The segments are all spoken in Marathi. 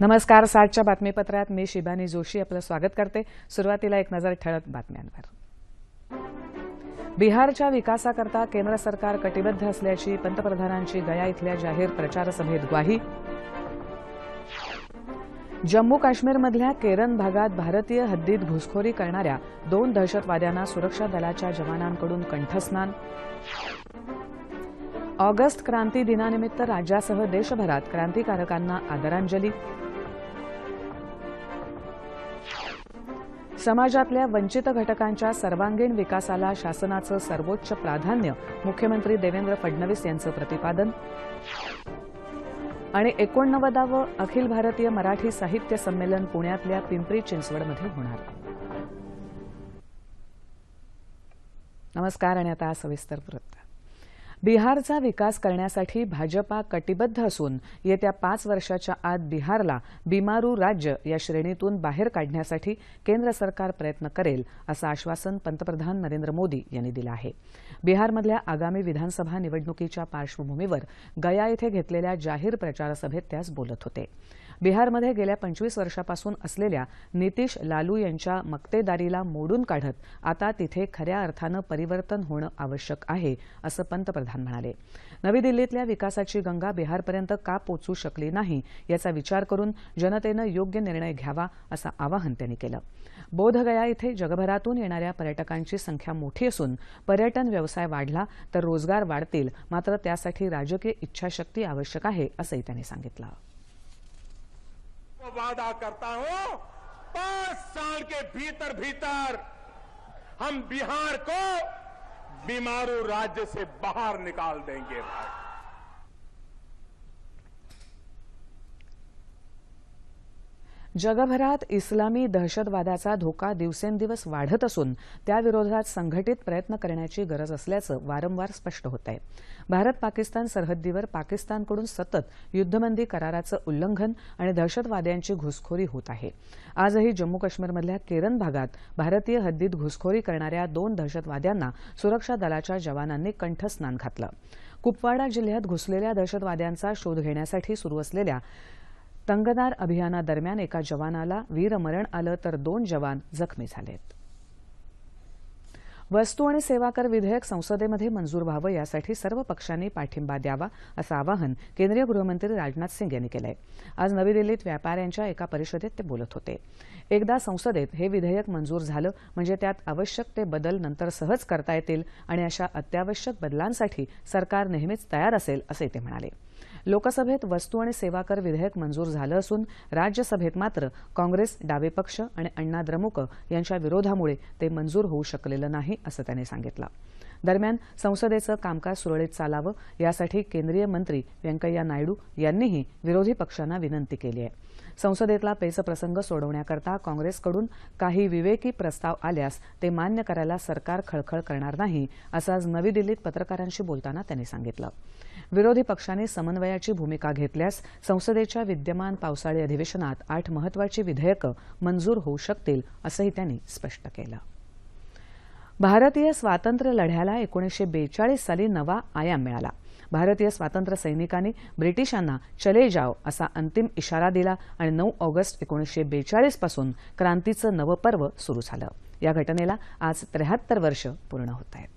नमस्कार साठच्या बातमीपत्रात मी शिबानी जोशी आपलं स्वागत करते. सुरुवातीला एक नजर ठळक बातम्यांवर. बिहारच्या विकासाकरता केंद्र सरकार कटिबद्ध असल्याची पंतप्रधानांची गया इथल्या जाहीर प्रचारसभेत ग्वाही. जम्मू काश्मीरमधल्या केरन भागात भारतीय हद्दीत घुसखोरी करणाऱ्या दोन दहशतवाद्यांना सुरक्षा दलाच्या जवानांकडून कंठस्नान. ऑगस्ट क्रांती दिनानिमित्त राज्यासह देशभरात क्रांतिकारकांना आदरांजली. समाजातल्या वंचित घटकांच्या सर्वांगीण विकासाला शासनाचं सर्वोच्च प्राधान्य मुख्यमंत्री देवेंद्र फडणवीस यांचं प्रतिपादन. आणि एकोणनव्वदावं अखिल भारतीय मराठी साहित्य संमेलन पुण्यातल्या पिंपरी चिंचवडमध्ये होणार. नमस्कार आणि आता सविस्तर वृत्त. बिहारचा विकास करण्यासाठी भाजपा कटिबद्ध असून येत्या पाच वर्षाच्या आत बिहारला बिमारू राज्य या श्रेणीतून बाहेर काढण्यासाठी केंद्र सरकार प्रयत्न करेल असं आश्वासन पंतप्रधान नरेंद्र मोदी यांनी दिलं आहे. बिहारमधल्या आगामी विधानसभा निवडणुकीच्या पार्श्वभूमीवर गया इथं घेतलेल्या जाहीर प्रचारसभेत ते आज बोलत होते. बिहारमध्ये गेल्या पंचवीस वर्षापासून असलेल्या नितीश लालू यांच्या मक्तेदारीला मोडून काढत आता तिथे खऱ्या अर्थानं परिवर्तन होणं आवश्यक आहे असं पंतप्रधान म्हणाले. नवी दिल्लीतल्या विकासाची गंगा बिहारपर्यंत का पोचू शकली नाही याचा विचार करून जनतेनं योग्य निर्णय घ्यावा असं आवाहन त्यांनी केलं. बोधगया इथे जगभरातून येणाऱ्या पर्यटकांची संख्या मोठी असून पर्यटन व्यवसाय वाढला तर रोजगार वाढतील मात्र त्यासाठी राजकीय इच्छाशक्ती आवश्यक आहे असंही त्यांनी सांगितलं. वादा करता हूँ, पाँच साल के भीतर भीतर हम बिहार को बीमारू राज्य से बाहर निकाल देंगे, भाई। जगभरात इस्लामी दहशतवादाचा धोका दिवसेंदिवस वाढत असून त्याविरोधात संघटित प्रयत्न करण्याची गरज असल्याचं वारंवार स्पष्ट होत आहे. भारत पाकिस्तान सरहद्दीवर पाकिस्तानकडून सतत युद्धबंदी कराराचं उल्लंघन आणि दहशतवाद्यांची घुसखोरी होत आहे. आजही जम्मू काश्मीरमधल्या केरन भागात भारतीय हद्दीत घुसखोरी करणाऱ्या दोन दहशतवाद्यांना सुरक्षा दलाच्या जवानांनी कंठस्नान घातलं. कुपवाडा जिल्ह्यात घुसलेल्या दहशतवाद्यांचा शोध घेण्यासाठी सुरू असलेल्या तंगदार अभियानादरम्यान एका जवानाला वीरमरण आलं तर दोन जवान जखमी झालेत. वस्तू आणि सेवा कर विधेयक संसदेमध्ये मंजूर व्हावं यासाठी सर्व पक्षांनी पाठिंबा द्यावा असं आवाहन केंद्रीय गृहमंत्री राजनाथ सिंग यांनी केलं आहे आज नवी दिल्लीत व्यापाऱ्यांच्या एका परिषदेत ते बोलत होते. एकदा संसदेत हे विधेयक मंजूर झालं म्हणजे त्यात आवश्यक ते बदल नंतर सहज करता येतील आणि अशा अत्यावश्यक बदलांसाठी सरकार नेहमीच तयार असेल असे ते म्हणाले. लोकसभेत वस्तू आणि सेवा कर विधेयक मंजूर झालं असून राज्यसभेत मात्र काँग्रेस डावे पक्ष आणि अण्णा द्रमुक यांच्या विरोधामुळे ते मंजूर होऊ शकलेलं नाही असं त्यांनी सांगितलं. दरम्यान संसदेचं कामकाज सुरळीत चालावं यासाठी केंद्रीय मंत्री व्यंकय्या नायडू यांनीही विरोधी पक्षांना विनंती केली आहे. संसदेतला पेचप्रसंग सोडवण्याकरता काँग्रेसकडून काही विवेकी प्रस्ताव आल्यास ते मान्य करायला सरकार खळखळ करणार नाही असं आज नवी दिल्लीत पत्रकारांशी बोलताना त्यांनी सांगितलं. विरोधी पक्षांनी समन्वयाची भूमिका घेतल्यास संसदेच्या विद्यमान पावसाळी अधिवेशनात आठ महत्वाची विधेयकं मंजूर होऊ शकतील असंही त्यांनी स्पष्ट केलं. भारतीय स्वातंत्र्य लढ्याला एकोणीसशे बेचाळीस साली नवा आयाम मिळाला. भारतीय स्वातंत्र्य सैनिकांनी ब्रिटिशांना चले जाव असा अंतिम इशारा दिला आणि नऊ ऑगस्ट एकोणीसशे बेचाळीसपासून क्रांतीचं नवं पर्व सुरू झालं. या घटनेला आज त्र्याहत्तर वर्ष पूर्ण होत आहेत.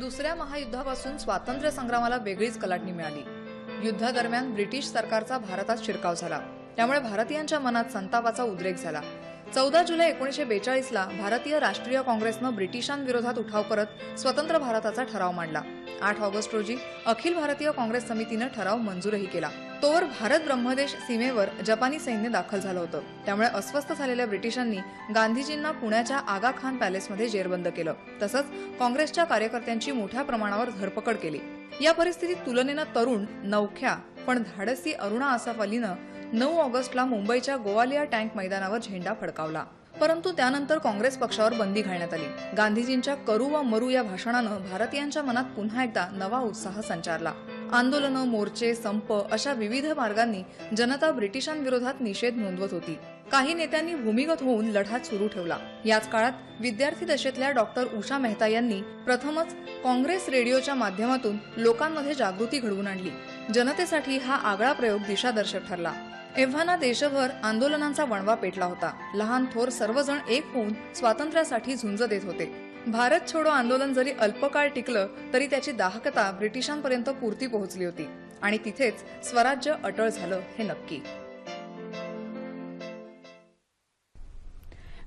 दुसऱ्या महायुद्धापासून स्वातंत्र्य संग्रामाला वेगळीच कलाटणी मिळाली. युद्धादरम्यान ब्रिटिश सरकारचा भारतात शिरकाव झाला. त्यामुळे भारतीयांच्या मनात संतापाचा उद्रेक झाला. चौदा जुलै एकोणीसशे बेचाळीसला भारतीय राष्ट्रीय काँग्रेसनं ब्रिटिशांविरोधात उठाव करत स्वतंत्र भारताचा ठराव मांडला. आठ ऑगस्ट रोजी अखिल भारतीय काँग्रेस समितीनं ठराव मंजूरही केला. तोवर भारत ब्रह्मदेश सीमेवर जपानी सैन्य दाखल झालं होतं. त्यामुळे अस्वस्थ झालेल्या ब्रिटिशांनी गांधीजींना पुण्याच्या आगा खान पॅलेसमध्ये जेरबंद केलं. तसंच काँग्रेसच्या कार्यकर्त्यांची मोठ्या प्रमाणावर धरपकड केली. या परिस्थितीत तुलनेनं तरुण नवख्या पण धाडसी अरुणा आसाफ अलीनं नऊ ऑगस्टला मुंबईच्या गोवालिया टँक मैदानावर झेंडा फडकावला. परंतु त्यानंतर काँग्रेस पक्षावर बंदी घालण्यात आली. गांधीजींच्या करू व मरू या भाषणानं भारतीयांच्या मनात पुन्हा एकदा नवा उत्साह संचारला. आंदोलनं मोर्चे संप अशा विविध मार्गांनी जनता ब्रिटिशांविरोधात निषेध नोंदवत होती. काही नेत्यांनी भूमिगत होऊन लढा सुरू ठेवला. याच काळात विद्यार्थी दशेतल्या डॉक्टर उषा मेहता यांनी प्रथमच काँग्रेस रेडिओच्या माध्यमातून लोकांमध्ये जागृती घडवून आणली. जनतेसाठी हा आगळा प्रयोग दिशादर्शक ठरला. एव्हाना देशभर आंदोलनांचा वणवा पेटला होता. लहान थोर सर्वजण एक होऊन स्वातंत्र्यासाठी झुंज देत होते. भारत छोडो आंदोलन जरी अल्पकाळ टिकलं तरी त्याची दाहकता ब्रिटिशांपर्यंत पुरती पोहोचली होती. आणि तिथेच स्वराज्य अटळ झालं हे नक्की.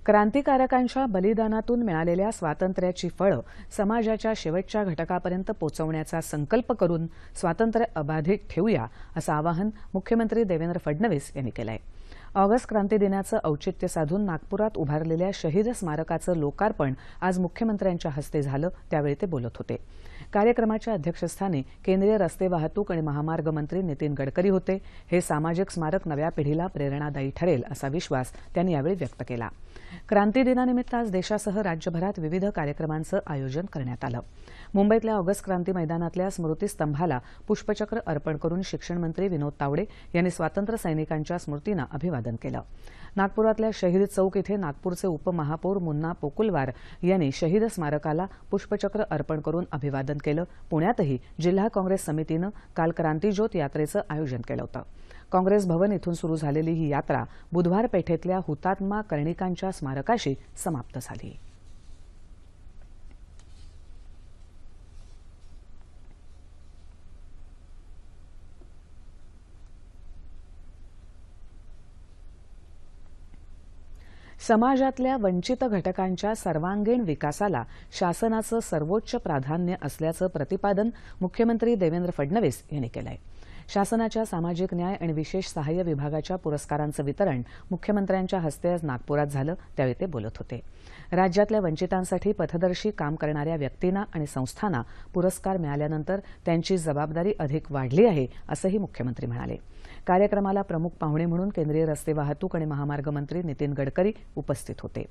क्रांतिकारकांच्या बलिदानातून मिळालेल्या स्वातंत्र्याची फळं समाजाच्या शेवटच्या घटकापर्यंत पोचवण्याचा संकल्प करून स्वातंत्र्य अबाधित ठेवूया असं आवाहन मुख्यमंत्री देवेंद्र फडणवीस यांनी केलं आहे ऑगस्ट क्रांती दिनाचं औचित्य साधून नागपुरात उभारलेल्या शहीद स्मारकाचं लोकार्पण आज मुख्यमंत्र्यांच्या हस्ते झालं त्यावेळी ते बोलत होते. कार्यक्रमाच्या अध्यक्षस्थानी केंद्रीय रस्ते वाहतूक आणि महामार्ग मंत्री नितीन गडकरी होते. हे सामाजिक स्मारक नव्या पिढीला प्रेरणादायी ठरेल असा विश्वास त्यांनी यावेळी व्यक्त केला. क्रांती दिनानिमित्त आज देशासह राज्यभरात विविध कार्यक्रमांचं आयोजन करण्यात आलं. मुंबईतल्या ऑगस्ट क्रांती मैदानातल्या स्मृतीस्तंभाला पुष्पचक्र अर्पण करून शिक्षण मंत्री विनोद तावडे यांनी स्वातंत्र्य सैनिकांच्या स्मृतींना अभिवादन केलं. नागपुरातल्या शहीद चौक इथे नागपूरचे उपमहापौर मुन्ना पोकुलवार यांनी शहीद स्मारकाला पुष्पचक्र अर्पण करून अभिवादन केलं. पुण्यातही जिल्हा काँग्रेस समितीनं काल क्रांतीज्योत यात्रेचं आयोजन केलं होतं. काँग्रेस भवन इथून सुरू झालेली ही यात्रा बुधवार पेठेतल्या हुतात्मा कर्णिकांच्या स्मारकाशी समाप्त झाली. समाजातल्या वंचित घटकांच्या सर्वांगीण विकासाला शासनाचं सर्वोच्च प्राधान्य असल्याचं प्रतिपादन मुख्यमंत्री देवेंद्र फडणवीस यांनी केलं आहे शासनाच्या सामाजिक न्याय आणि विशेष सहाय्य विभागाच्या पुरस्कारांचं वितरण मुख्यमंत्र्यांच्या हस्ते आज नागपुरात झालं त्यावेळी ते बोलत होते. राज्यातल्या वंचितांसाठी पथदर्शी काम करणाऱ्या व्यक्तींना आणि संस्थांना पुरस्कार मिळाल्यानंतर त्यांची जबाबदारी अधिक वाढली आहे असंही मुख्यमंत्री म्हणाले. कार्यक्रमाला प्रमुख पाहुणे म्हणून केंद्रीय रस्ते वाहतूक आणि महामार्ग मंत्री नितीन गडकरी उपस्थित होते.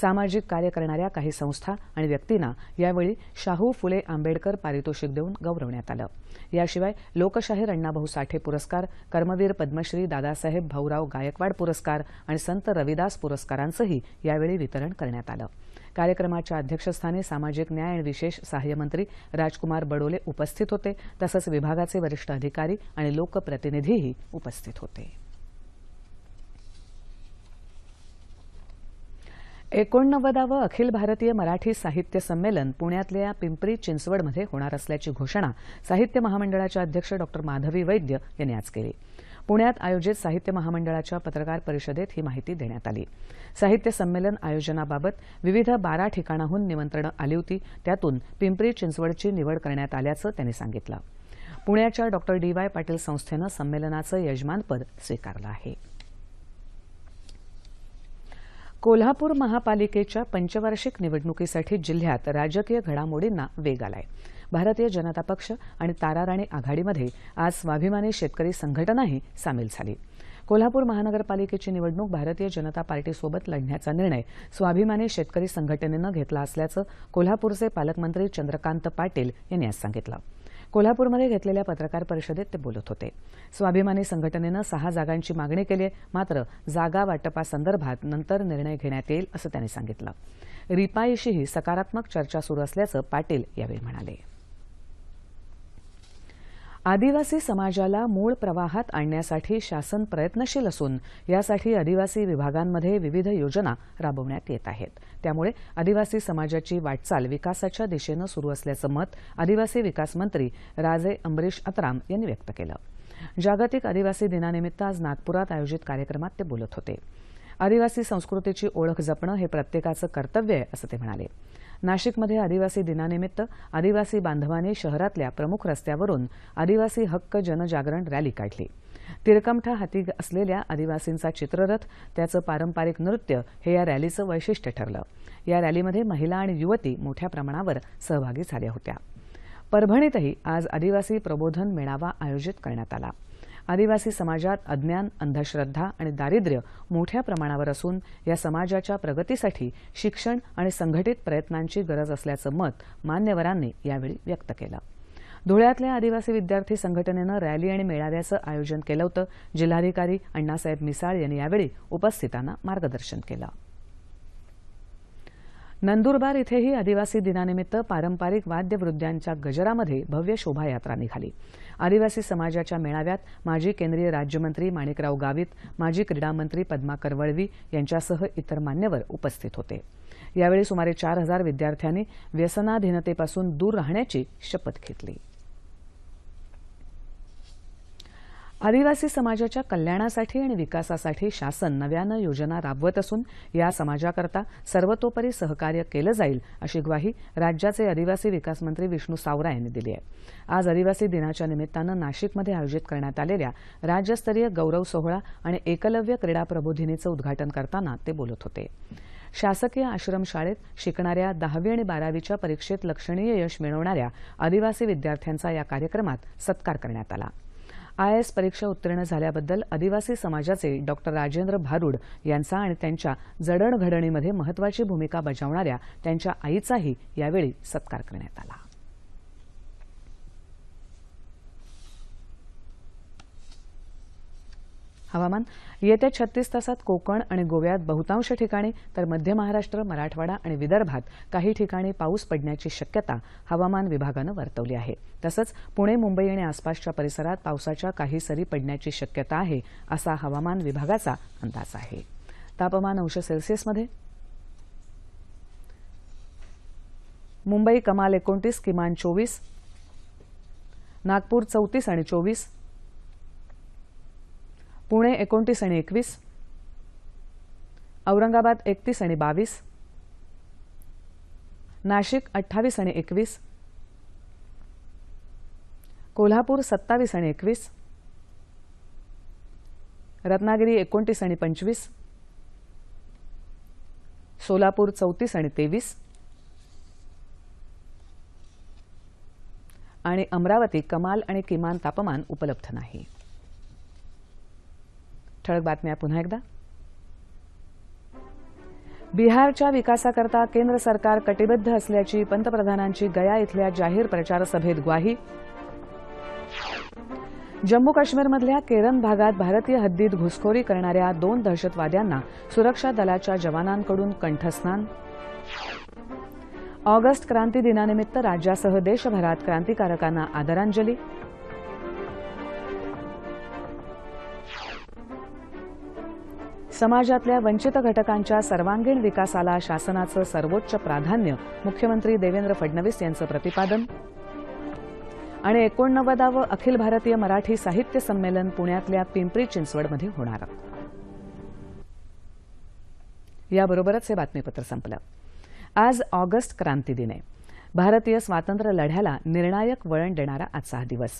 सामाजिक कार्य करणाऱ्या काही संस्था आणि व्यक्तींना यावेळी शाहू फुले आंबेडकर पारितोषिक देऊन गौरवण्यात आलं. याशिवाय लोकशाहीर अण्णाभाऊ साठे पुरस्कार कर्मवीर पद्मश्री दादासाहेब भाऊराव गायकवाड पुरस्कार आणि संत रविदास पुरस्कारांचंही यावेळी वितरण करण्यात आलं. कार्यक्रमाच्या अध्यक्षस्थानी सामाजिक न्याय आणि विशेष सहाय्य मंत्री राजकुमार बडोले उपस्थित होते. तसंच विभागाचे वरिष्ठ अधिकारी आणि लोकप्रतिनिधीही उपस्थित होते. एकोणनव्वदावं अखिल भारतीय मराठी साहित्य संमेलन पुण्यातल्या पिंपरी चिंचवडमध्ये होणार असल्याची घोषणा साहित्य महामंडळाच्या अध्यक्ष डॉ. माधवी वैद्य यांनी आज केली. पुण्यात आयोजित साहित्य महामंडळाच्या पत्रकार परिषदेत ही माहिती देण्यात आली. साहित्य संमेलन आयोजनाबाबत विविध बारा ठिकाणाहून निमंत्रणं आली होती. त्यातून पिंपरी चिंचवडची निवड करण्यात आल्याचं त्यांनी सांगितलं. पुण्याच्या डॉ. डी वाय पाटील संस्थेनं संमेलनाचं यजमानपद स्वीकारलं आहे. कोल्हापूर महापालिकेच्या पंचवार्षिक निवडणुकीसाठी जिल्ह्यात राजकीय घडामोडींना वेग आलाय. भारतीय जनता पक्ष आणि ताराराणी आघाडीमध्ये आज स्वाभिमानी शेतकरी संघटनाही सामील झाली. कोल्हापूर महानगरपालिकेची निवडणूक भारतीय जनता पार्टीसोबत लढण्याचा निर्णय स्वाभिमानी शेतकरी संघटनेनं घेतला असल्याचं कोल्हापूरचे पालकमंत्री चंद्रकांत पाटील यांनी आज सांगितलं. कोल्हापूरमध्ये घेतलेल्या पत्रकार परिषदेत ते बोलत होते. स्वाभिमानी संघटनेनं सहा जागांची मागणी केली आहे. मात्र जागा वाटपासंदर्भात नंतर निर्णय घेण्यात येईल असं त्यांनी सांगितलं. रिपाईशीही सकारात्मक चर्चा सुरू असल्याचं पाटील यावेळी म्हणाले. आदिवासी समाजाला मूळ प्रवाहात आणण्यासाठी शासन प्रयत्नशील असून यासाठी आदिवासी विभागांमध्ये विविध योजना राबवण्यात येत आहेत. त्यामुळे आदिवासी समाजाची वाटचाल विकासाच्या दिशेनं सुरू असल्याचं मत आदिवासी विकास मंत्री राजे अंबरीश अत्राम यांनी व्यक्त केलं. जागतिक आदिवासी दिनानिमित्त आज नागपुरात आयोजित कार्यक्रमात ते बोलत होते. आदिवासी संस्कृतीची ओळख जपणं हे प्रत्येकाचं कर्तव्य आहे असं ते म्हणाले. नाशिकमध्ये आदिवासी दिनानिमित्त आदिवासी बांधवांनी शहरातल्या प्रमुख रस्त्यावरून आदिवासी हक्क जनजागरण रॅली काढली. तिरकमठा हाती असलेल्या आदिवासींचा चित्ररथ त्याचं पारंपरिक नृत्य हे या रॅलीचं वैशिष्ट्य ठरलं. या रॅलीमध्ये महिला आणि युवती मोठ्या प्रमाणावर सहभागी झाल्या होत्या. परभणीतही आज आदिवासी प्रबोधन मेळावा आयोजित करण्यात आला. आदिवासी समाजात अज्ञान अंधश्रद्धा आणि दारिद्र्य मोठ्या प्रमाणावर असून या समाजाच्या प्रगतीसाठी शिक्षण आणि संघटित प्रयत्नांची गरज असल्याचं मत मान्यवरांनी यावेळी व्यक्त केलं. धुळ्यातल्या आदिवासी विद्यार्थी संघटनेनं रॅली आणि मेळाव्याचं आयोजन केलं होतं. जिल्हाधिकारी अण्णासाहेब मिसाळ यांनी यावेळी उपस्थितांना मार्गदर्शन केलं. नंदुरबार इथेही आदिवासी दिनानिमित्त पारंपरिक वाद्यवृद्ध्यांच्या गजरामध्ये भव्य शोभायात्रा निघाली. आदिवासी समाजाच्या मेळाव्यात माजी केंद्रीय राज्यमंत्री माणिकराव गावित माजी क्रीडामंत्री पद्माकर वळवी यांच्यासह इतर मान्यवर उपस्थित होते. यावेळी सुमारे चार हजार विद्यार्थ्यांनी व्यसनाधीनतेपासून दूर राहण्याची शपथ घेतली. आदिवासी समाजाच्या कल्याणासाठी आणि विकासासाठी शासन नव्यानं योजना राबवत असून या समाजाकरता सर्वतोपरी सहकार्य केलं जाईल अशी ग्वाही राज्याचे आदिवासी विकास मंत्री विष्णू सावरा यांनी दिली आहे. आज आदिवासी दिनाच्या निमित्तानं नाशिकमध्ये आयोजित करण्यात आलेल्या राज्यस्तरीय गौरव सोहळा आणि एकलव्य क्रीडा प्रबोधिनीचं उद्घाटन करताना ते बोलत होते. शासकीय आश्रमशाळेत शिकणाऱ्या दहावी आणि बारावीच्या परीक्षेत लक्षणीय यश मिळवणाऱ्या आदिवासी विद्यार्थ्यांचा या कार्यक्रमात सत्कार करण्यात आला. आयएस परीक्षा उत्तीर्ण झाल्याबद्दल आदिवासी समाजाचे डॉक्टर राजेंद्र भारुड यांचा आणि त्यांच्या जडणघडणीमध्ये महत्वाची भूमिका बजावणाऱ्या त्यांच्या आईचाही यावेळी सत्कार करण्यात आला. हवामान. येत्या छत्तीस तासात कोकण आणि गोव्यात बहुतांश ठिकाणी तर मध्य महाराष्ट्र मराठवाडा आणि विदर्भात काही ठिकाणी पाऊस पडण्याची शक्यता हवामान विभागानं वर्तवली आहे. तसंच पुणे मुंबई आणि आसपासच्या परिसरात पावसाच्या काही सरी पडण्याची शक्यता आहे असा हवामान विभागाचा अंदाज आहे. तापमान अंश सेल्सिअसमध्ये. मुंबई कमाल एकोणतीस किमान चोवीस नागपूर चौतीस आणि चोवीस पुणे एकोणतीस आणि एकवीस. औरंगाबाद एकतीस आणि बावीस. नाशिक अठ्ठावीस आणि एकवीस. कोल्हापूर सत्तावीस आणि एकवीस. रत्नागिरी एकोणतीस आणि पंचवीस. सोलापूर चौतीस आणि तेवीस. आणि अमरावती कमाल आणि किमान तापमान उपलब्ध नाही. ठळक बातम्या पुन्हा एकदा. बिहारच्या विकासाकरता केंद्र सरकार कटिबद्ध असल्याची पंतप्रधानांची गया इथल्या जाहीर प्रचार सभेत ग्वाही. जम्मू काश्मीरमधल्या केरन भागात भारतीय हद्दीत घुसखोरी करणाऱ्या दोन दहशतवाद्यांना सुरक्षा दलाच्या जवानांकडून कंठस्नान. ऑगस्ट क्रांती दिनानिमित्त राज्यासह देशभरात क्रांतिकारकांना आदरांजली. समाजातल्या वंचित घटकांच्या सर्वांगीण विकासाला शासनाचं सर्वोच्च प्राधान्य मुख्यमंत्री देवेंद्र फडणवीस यांचं प्रतिपादन. आणि एकोणनव्वदावं अखिल भारतीय मराठी साहित्य संमेलन पुण्यातल्या पिंपरी चिंचवडमध्ये होणार. याबरोबरच हे बातमीपत्र संपलं. आज ऑगस्ट क्रांती दिन. आहे भारतीय स्वातंत्र्य लढ्याला निर्णायक वळण देणारा आजचा हा दिवस.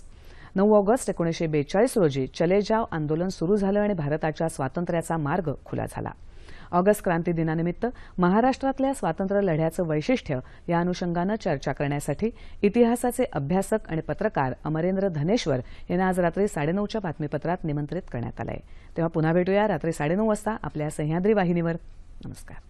नऊ ऑगस्ट एकोणीसशे बेचाळीस रोजी चले जाव आंदोलन सुरू झालं आणि भारताच्या स्वातंत्र्याचा मार्ग खुला झाला. ऑगस्ट क्रांती दिनानिमित्त महाराष्ट्रातल्या स्वातंत्र्य लढ्याचं वैशिष्ट्य या अनुषंगानं चर्चा करण्यासाठी इतिहासाचे अभ्यासक आणि पत्रकार अमरेंद्र धनेश्वर यांना आज रात्री साडेनऊच्या बातमीपत्रात निमंत्रित करण्यात आलं आहे तेव्हा पुन्हा भेटूया रात्री साडेनऊ वाजता आपल्या सह्याद्री वाहिनीवर. नमस्कार.